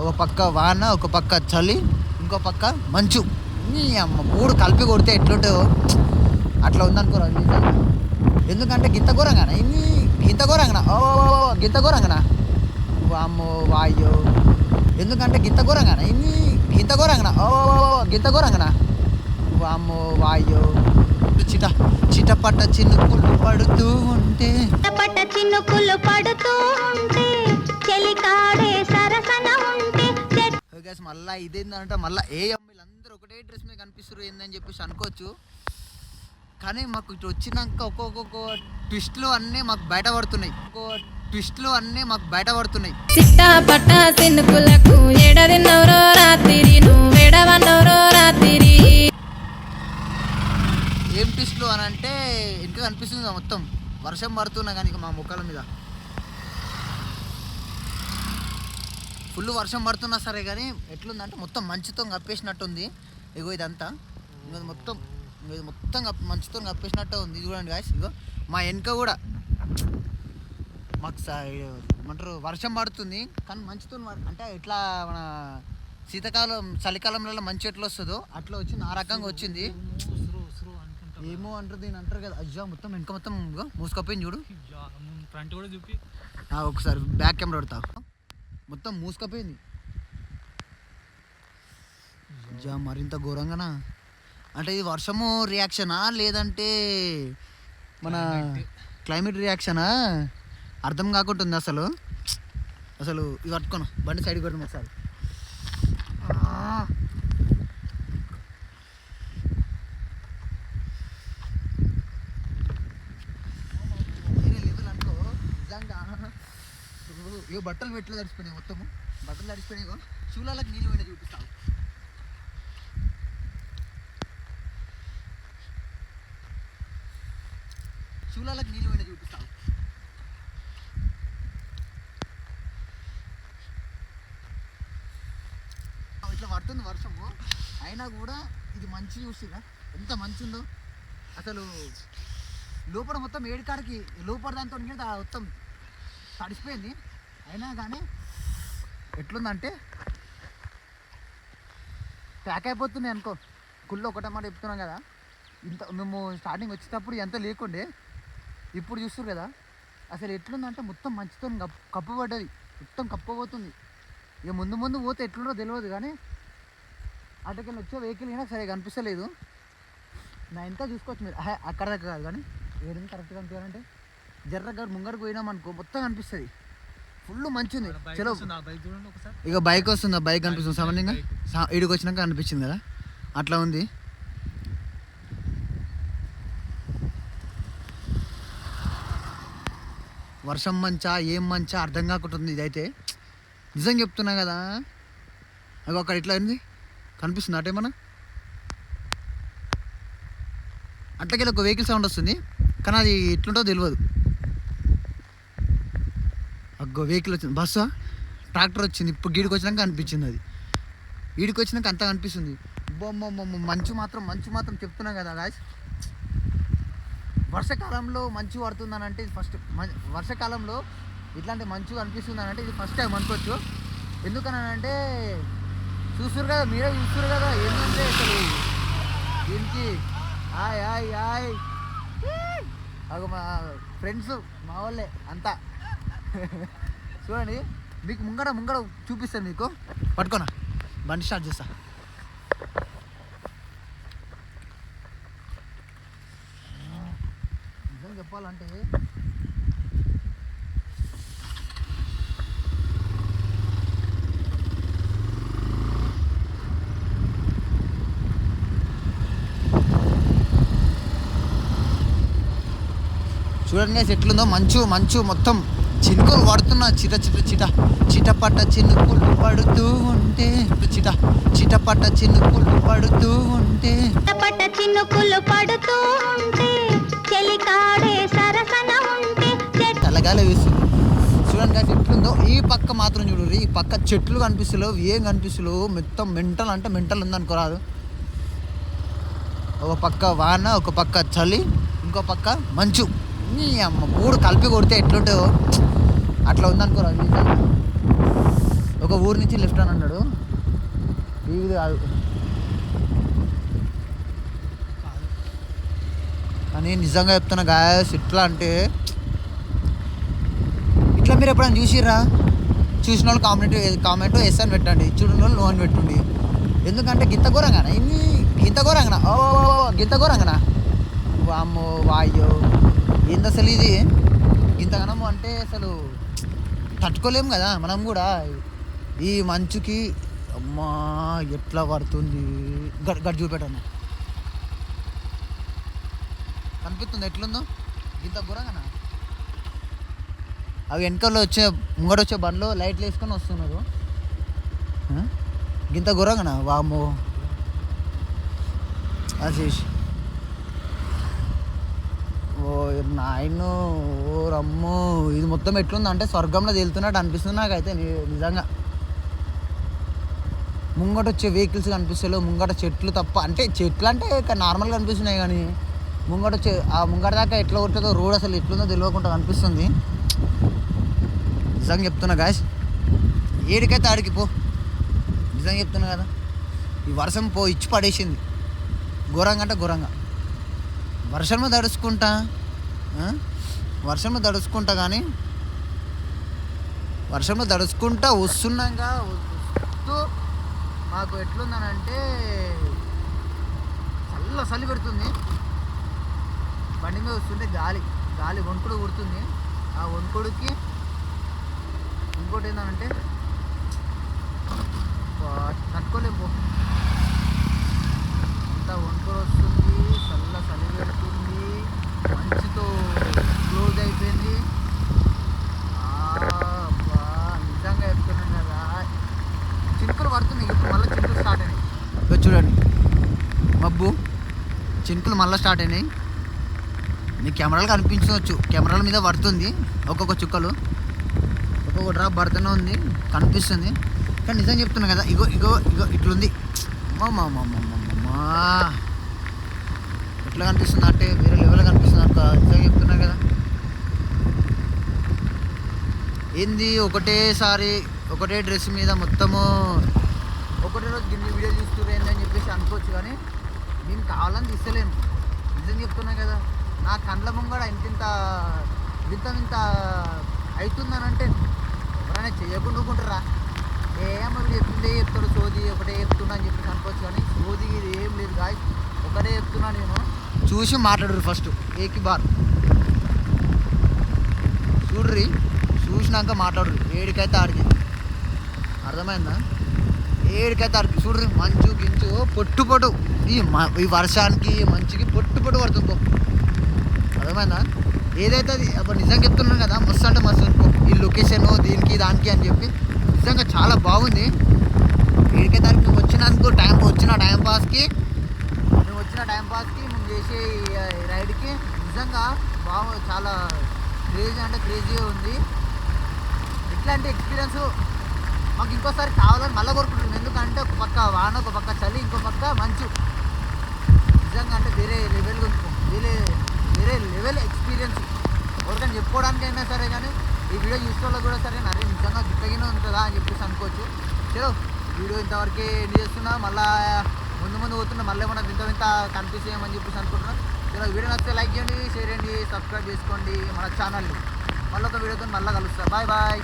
ఒక పక్క వాన ఒక పక్క చలి ఇంకో పక్క మంచు. నీ అమ్మ మూడు కలిపి కొడితే ఎట్లుంటుందో. అట్లా ఉందనుకోరా నిజంగా. ఎందుకంటే గింత ఘోరంగానా? ఇన్ని గింత ఘోరంగానా? ఓ ఓ, గింత ఘోరంగానా? వామ్మో వాయో ఎందుకంటే గింత ఘోరంగానా? ఇన్ని గింత ఘోరంగానా? ఓ ఓ, గింత ఘోరంగానా? వామ్మో వాయో చిట చిటపట చినుకులు పడుతూ ఉంటే. పట చినుకులు పడుతూ ఉంటే. చెలికాడే గైస్ మళ్ళీ ఇదేంటంటే మళ్ళీ ఏ అమ్మాయిలు అందరూ ఒకటే డ్రెస్ మీద కనిపిస్తారు ఏందని చెప్పేసి అనుకోవచ్చు. కానీ మాకు ఇటు వచ్చినాక ఒక్కొక్క ట్విస్ట్లు అన్నీ మాకు బయటపడుతున్నాయి. ఒక్కొక్క ట్విస్ట్లు అన్నీ మాకు బయటపడుతున్నాయి. చిట్టా పట్ట సినుకులకు ఎడదిన్నవరో రాత్రి నువ్వెడవన్నవరో రాత్రి ఏం ట్విస్ట్లు అని అంటే ఇంకా కనిపిస్తుంది మొత్తం. వర్షం పడుతున్నా కానీ ఇక మా ముఖాల మీద. ఫుల్ వర్షం పడుతున్నా సరే కానీ ఎట్లుందంటే మొత్తం మంచుతో కప్పేసినట్టుంది. ఇగో ఇదంతా. ఇది మొత్తం ఇది మొత్తం మంచుతో కప్పేసినట్టే ఉంది. చూడండి గాయస్ ఇగో మా వెనక కూడా. మాకు ఏమంటారు వర్షం పడుతుంది. కానీ మంచుతో అంటే ఎట్లా మన శీతాకాలం చలికాలంలో మంచు ఎట్లా వస్తుందో అట్లా వచ్చింది. ఆ రకంగా వచ్చింది. ఏమో అంటారు దీని అంటారు కదా. అయ్యా మొత్తం వెనక మొత్తం మూసుకపోయింది చూడు. ఫ్రంట్ కూడా చూపి. ఒకసారి బ్యాక్ కెమెరా పెడతా. మొత్తం మూసుకపోయింది. జా మరింత ఘోరంగానా? అంటే ఇది వర్షము రియాక్షనా లేదంటే మన క్లైమేట్ రియాక్షనా అర్థం కాకుండా ఉంది అసలు. అసలు ఇది పట్టుకోను. బండి సైడ్ కొట్టను ఒకసారి ఆ. వేరే level అనుకో నిజంగా ఇగో బట్టలు పెట్లు తడిచిపోయినాయి మొత్తము? బట్టలు తడిచిపోయినాయి ఇగో. నీళ్ళు పోయినా చూపిస్తాను. చూలాలకు నీళ్ళు పోయినా చూపిస్తాను. ఇట్లా పడుతుంది వర్షము. అయినా కూడా ఇది మంచి చూసిరా ఎంత మంచి ఉందో అసలు లోపల మొత్తం ఏడికాడికి లోపల దాంతో మొత్తం తడిసిపోయింది. అయినా కానీ ఎట్లుందంటే ప్యాక్ అయిపోతున్నాయి అనుకో. కుళ్ళు ఒకటే మాట చెప్తున్నాం కదా. ఇంత మేము స్టార్టింగ్ వచ్చేటప్పుడు ఎంత లేకుండే ఇప్పుడు చూస్తారు కదా. అసలు ఎట్లుందంటే మొత్తం మంచితో కప్పబడ్డది మొత్తం కప్పబోతుంది ఇక ముందు ముందు పోతే ఎట్లుండో తెలియదు కానీ అటుకెళ్ళి వచ్చే వెహికల్ అయినా సరే కనిపిస్తలేదు. నా ఎంత చూసుకోవచ్చు మీరు. అక్కడ దాకా కాదు కానీ ఏదైనా కరెక్ట్గా కనిపించాలంటే జర్రగా ముంగడికి పోయినాం అనుకో మొత్తం కనిపిస్తుంది. ఫుల్ మంచిది. చలో ఇక బైక్ వస్తుంది ఆ బైక్ కనిపిస్తుంది. సామాన్యంగా ఈడికి వచ్చినాక అనిపించింది కదా. అట్లా ఉంది. వర్షం మంచా ఏం మంచా అర్థం కాకుంటుంది ఇదైతే. నిజం చెప్తున్నా కదా. అవి అక్కడ ఇట్లా ఉంది. కనిపిస్తుంది అటేమన్నా అట్లకెళ్ళి ఒక వెహికల్ సౌండ్ వస్తుంది. కానీ అది ఎట్లుంటో తెలియదు. అగ్గో వెహికల్ వచ్చింది. బస్సు? ట్రాక్టర్ వచ్చింది. ఇప్పుడు గీడికి వచ్చినాక అనిపించింది అది. వీడికి వచ్చినాక అంత అనిపిస్తుంది. బొమ్మ బొమ్మ మంచు మాత్రం మంచు మాత్రం చెప్తున్నాం కదా గాయస్ వర్షాకాలంలో మంచు పడుతుందని అంటే ఇది ఫస్ట్ వర్షాకాలంలో ఇట్లాంటి మంచు అనిపిస్తుంది అంటే ఇది ఫస్ట్ టైం అనుకోవచ్చు. ఎందుకనంటే చూస్తురు కదా మీరే చూస్తారు కదా ఏంటంటే అసలు దీనికి హాయ్ హాయ్ హాయ్ మా ఫ్రెండ్స్ మా వాళ్ళే అంతా. చూడండి మీకు ముంగడ ముంగడ చూపిస్తాను మీకు. పట్టుకోనా? బండి స్టార్ట్ చేస్తా. నిజం చెప్పాలంటే చూడండి ఎట్లుందో. మంచు మంచు మొత్తం. చినుకులు పడుతున్నా. చిట చిట చిట. చిటపట చినుకులు పడుతూ ఉంటే. చిట చిటపట చినుకులు పడుతూ ఉంటే. పట చినుకులు పడుతూ ఉంటే. చెలికాడే సరసన ఉంటే. చెట్ తెల్లగాలి వేస్తుంది. చూడండి guys ఎట్లుందో. ఈ పక్క మాత్రం చూడరు ఈ పక్క చెట్లు కనిపిస్తలేవు. ఏం కనిపిస్తలేవు. మొత్తం మెంటల్ అంటే మెంటల్ ఉందనుకోరాదు ఒక పక్క వాన ఒక పక్క చలి ఇంకో పక్క మంచు. నీ అమ్మ మూడు కలిపి కొడితే ఎట్లుంటుందో. అట్లా ఉందనుకో రవి ఒక ఊరి ఊరు నుంచి లెఫ్ట్ అని అన్నాడు. ఇది కాదు. కానీ నిజంగా చెప్తున్నా గాయస్ ఇట్లా అంటే ఇట్లా మీరు ఎప్పుడైనా చూసిర్రా? చూసిన వాళ్ళు కామెంట్ కామెంట్ ఎస్ అని పెట్టండి. చూడని వాళ్ళు నో అని పెట్టండి. ఎందుకంటే గింత ఘోరంగానా? ఇన్ని గింత ఘోరంగానా? ఓ ఓ, ఓ, గింత ఘోరంగానా? వామ్మో వాయో ఏంది అసలు ఇది? ఇంతగానము అంటే అసలు తట్టుకోలేము కదా మనం కూడా. ఈ మంచుకి అమ్మా ఎట్లా పడుతుంది? గడ్ గడ్ చూపెట్టను కనిపిస్తుంది ఎట్లుందో? ఇంత ఘోరంగానా? అవి వెనకలో వచ్చే ముంగట వచ్చే బండ్లో లైట్లు వేసుకొని వస్తున్నారు. ఇంత గింత ఘోరంగానా? వామ్మో ఓ నాయను ఓ రమ్మో ఇది మొత్తం ఎట్లుంది అంటే స్వర్గంలో తేలుతున్నట్టు అనిపిస్తుంది నాకైతే నిజంగా. ముంగట వచ్చే వెహికల్స్ కనిపిస్తలేవు ముంగట చెట్లు తప్ప అంటే చెట్లు అంటే నార్మల్గా కనిపిస్తున్నాయి కానీ ముంగట వచ్చే ఆ ముంగట దాకా ఎట్లా ఉంటుందో రోడ్ అసలు ఎట్లుందో తెలియకుండా కనిపిస్తుంది. నిజంగా చెప్తున్నా గాయస్ ఏడికైతే ఆడికి పో. నిజంగా చెప్తున్నా కదా. ఈ వర్షం పో ఇచ్చి పడేసింది. ఘోరంగా అంటే ఘోరంగా. వర్షంలో తడుచుకుంటా వర్షంలో తడుచుకుంటా కానీ వర్షంలో తడుచుకుంటా వస్తున్నాక వస్తూ మాకు ఎట్లుందనంటే చల్ల చలి పెడుతుంది. బండి మీద వస్తుంటే గాలి గాలి వణుకుడు కుడుతుంది. ఆ వణుకుడికి ఇంకోటి ఏంటంటే తట్టుకోలేము అంత అంతా వణుకుడు వస్తుంది చల్ల చలి పెడుతుంది. మంచుతో క్లోజ్ అయిపోయింది. అబ్బా, నిజంగా చెప్తున్నాను కదా. చినుకులు పడుతుంది ఇప్పుడు మళ్ళీ చినుకులు స్టార్ట్ అయినాయి. చూడండి. మబ్బు చినుకులు మళ్ళీ స్టార్ట్ అయినాయి. మీ కెమెరాలు కనిపించవచ్చు. కెమెరాల మీద పడుతుంది. ఒక్కొక్క చుక్కలు. ఒక్కొక్క డ్రాప్ పడుతూనే ఉంది. కనిపిస్తుంది. కానీ నిజం చెప్తున్నా కదా ఇగో ఇగో ఇగో ఇట్లుంది. మా అమ్మా. ఎట్లా కనిపిస్తుంది? అంటే వేరే లెవెల్ కనిపిస్తుంది అనుకో నిజంగా చెప్తున్నా కదా. ఏంది? ఒకటేసారి ఒకటే డ్రెస్ మీద మొత్తము ఒకటే రోజు గిన్ని వీడియో చూస్తున్నారు ఏందని చెప్పేసి అనుకోవచ్చు కానీ నేను కావాలని తీస్తలేను. నిజం చెప్తున్నా కదా నా కండ్ల ముంగడ ఇంత ఇంత ఇంత ఇంత అవుతుందనంటే ఎవరైనా చేయకుండా ఊరుకుంటారా ఏమో వీడు చెప్తుందే చెప్తాడు సోది ఒకటే చెప్తున్నా అని చెప్పేసి అనుకోవచ్చు కానీ సోది ఇది ఏం లేదు గాయ ఒకటే చెప్తున్నా నేను. చూసి మాట్లాడరు ఫస్ట్ ఏకి బార్? చూడ్రి చూసినాక మాట్లాడరు ఏడికైతే ఆడికి. అర్థమైందా? ఏడికైతే ఆడికి. చూడ్రి మంచు గించు పొట్టు పొట్టు. ఈ మ- ఈ వర్షానికి మంచుకి పొట్టు పొట్టు పడుతుంది పో. అర్థమైందా? ఏదైతే అది అప్పుడు నిజంగా చెప్తున్నాను కదా మస్తు అంటే మస్తు అనుకో ఈ లొకేషన్ దీనికి దానికి అని చెప్పి. నిజంగా చాలా బాగుంది. ఏడికైతే ఆడికి వచ్చినందుకు టైం వచ్చిన టైం పాస్కి వచ్చిన టైం పాస్కి చేసే ఈ రైడ్కి నిజంగా బాగు చాలా క్రేజీ అంటే క్రేజీగా ఉంది. ఇట్లాంటి ఎక్స్పీరియన్స్ మాకు ఇంకోసారి కావాలని మళ్ళీ కోరుకుంటున్నాం. ఎందుకంటే ఒక పక్క వాన ఒక పక్క చలి ఇంకో పక్క మంచు. నిజంగా అంటే వేరే లెవెల్ వేరే వేరే లెవెల్ ఎక్స్పీరియన్స్ ఎవరికైనా చెప్పుకోవడానికైనా సరే కానీ ఈ వీడియో చూసుకోవాలి కూడా సరే అరే నిజంగా గిట్టగిన ఉంటుందా అని చెప్పేసి అనుకోవచ్చు. చలో వీడియో ఇంతవరకే ఎండ్ చేస్తున్నా. మళ్ళీ ముందు ముందు పోతున్నా మళ్ళీ మనం ఇంత ఇంత వింత చేయమని చెప్పేసి అనుకుంటున్నాం. ఇలా వీడియో నచ్చితే లైక్ చేయండి షేర్ చేయండి సబ్స్క్రైబ్ చేసుకోండి మన ఛానల్ని మళ్ళీ ఒక వీడియోతో మళ్ళీ కలుస్తా. Bye bye